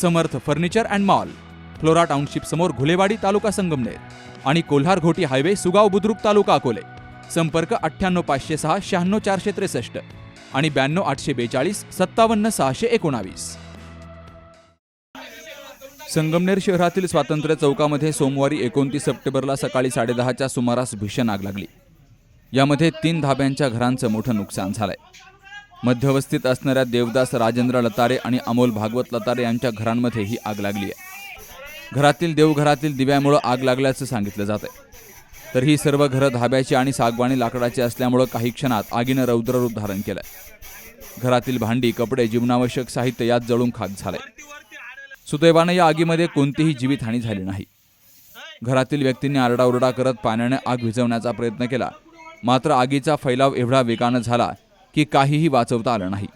Samarth furniture and mall Flora township समोर घुलेवाडी तालुका संगमनेर आणि Kolhar Ghoti highway Sugaon Budruk तालुका अकोले. संपर्क अठ्ठ्याण्णव पाचशे सहा शहाण्णव चारशे त्रेसष्ट आणि ब्याण्णव आठशे बेचाळीस सत्तावन्न सहाशे एकोणावीस. संगमनेर शहरातील स्वातंत्र्य चौकामध्ये सोमवारी एकोणतीस सप्टेंबरला सकाळी साडेदहाच्या सुमारास भीषण आग लागली. यामध्ये तीन धाब्यांच्या घरांचं मोठं नुकसान झालंय. मध्यवस्थित असणाऱ्या देवदास राजेंद्र लतारे आणि अमोल भागवत लतारे यांच्या घरांमध्ये ही आग लागली आहे. घरातील देवघरातील दिव्यामुळं आग लागल्याचं सांगितलं जात आहे. तर ही सर्व घरं धाब्याची आणि सागवाणी लाकडाची असल्यामुळं काही क्षणात आगीनं रौद्ररूप धारण केलंय. घरातील भांडी कपडे जीवनावश्यक साहित्य यात जळून खाक झालंय. सुदैवानं या आगीमध्ये कोणतीही जीवितहानी झाली नाही. घरातील व्यक्तींनी आरडाओरडा करत पाण्याने आग विझवण्याचा प्रयत्न केला. मात्र आगीचा फैलाव एवढा वेगानं झाला की काहीही वाचवता आलं नाही.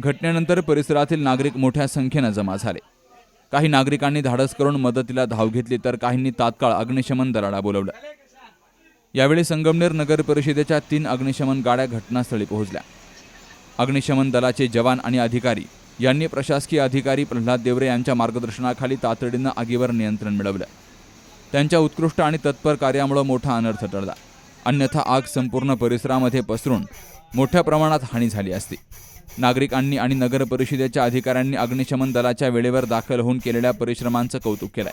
घटनेनंतर परिसरातील नागरिक मोठ्या संख्येनं जमा झाले. काही नागरिकांनी धाडस करून मदतीला धाव घेतली तर काहींनी तात्काळ अग्निशमन दलाला बोलवलं. यावेळी संगमनेर नगर परिषदेच्या तीन अग्निशमन गाड्या घटनास्थळी पोहोचल्या. अग्निशमन दलाचे जवान आणि अधिकारी यांनी प्रशासकीय अधिकारी प्रल्हाद देवरे यांच्या मार्गदर्शनाखाली तातडीनं आगीवर नियंत्रण मिळवलं. त्यांच्या उत्कृष्ट आणि तत्पर कार्यामुळे मोठा अनर्थ टळला. अन्यथा आग संपूर्ण परिसरामध्ये पसरून मोठ्या प्रमाणात हानी झाली असती. नागरिकांनी आणि नगर परिषदेच्या अधिकाऱ्यांनी अग्निशमन दलाच्या वेळेवर दाखल होऊन केलेल्या परिश्रमांचं कौतुक केलंय.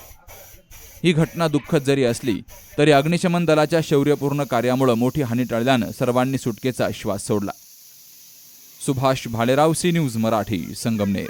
ही घटना दुःखद जरी असली तरी अग्निशमन दलाच्या शौर्यपूर्ण कार्यामुळे मोठी हानी टळल्यानं सर्वांनी सुटकेचा श्वास सोडला. Subhash Bhalerao C news Marathi Sangamner.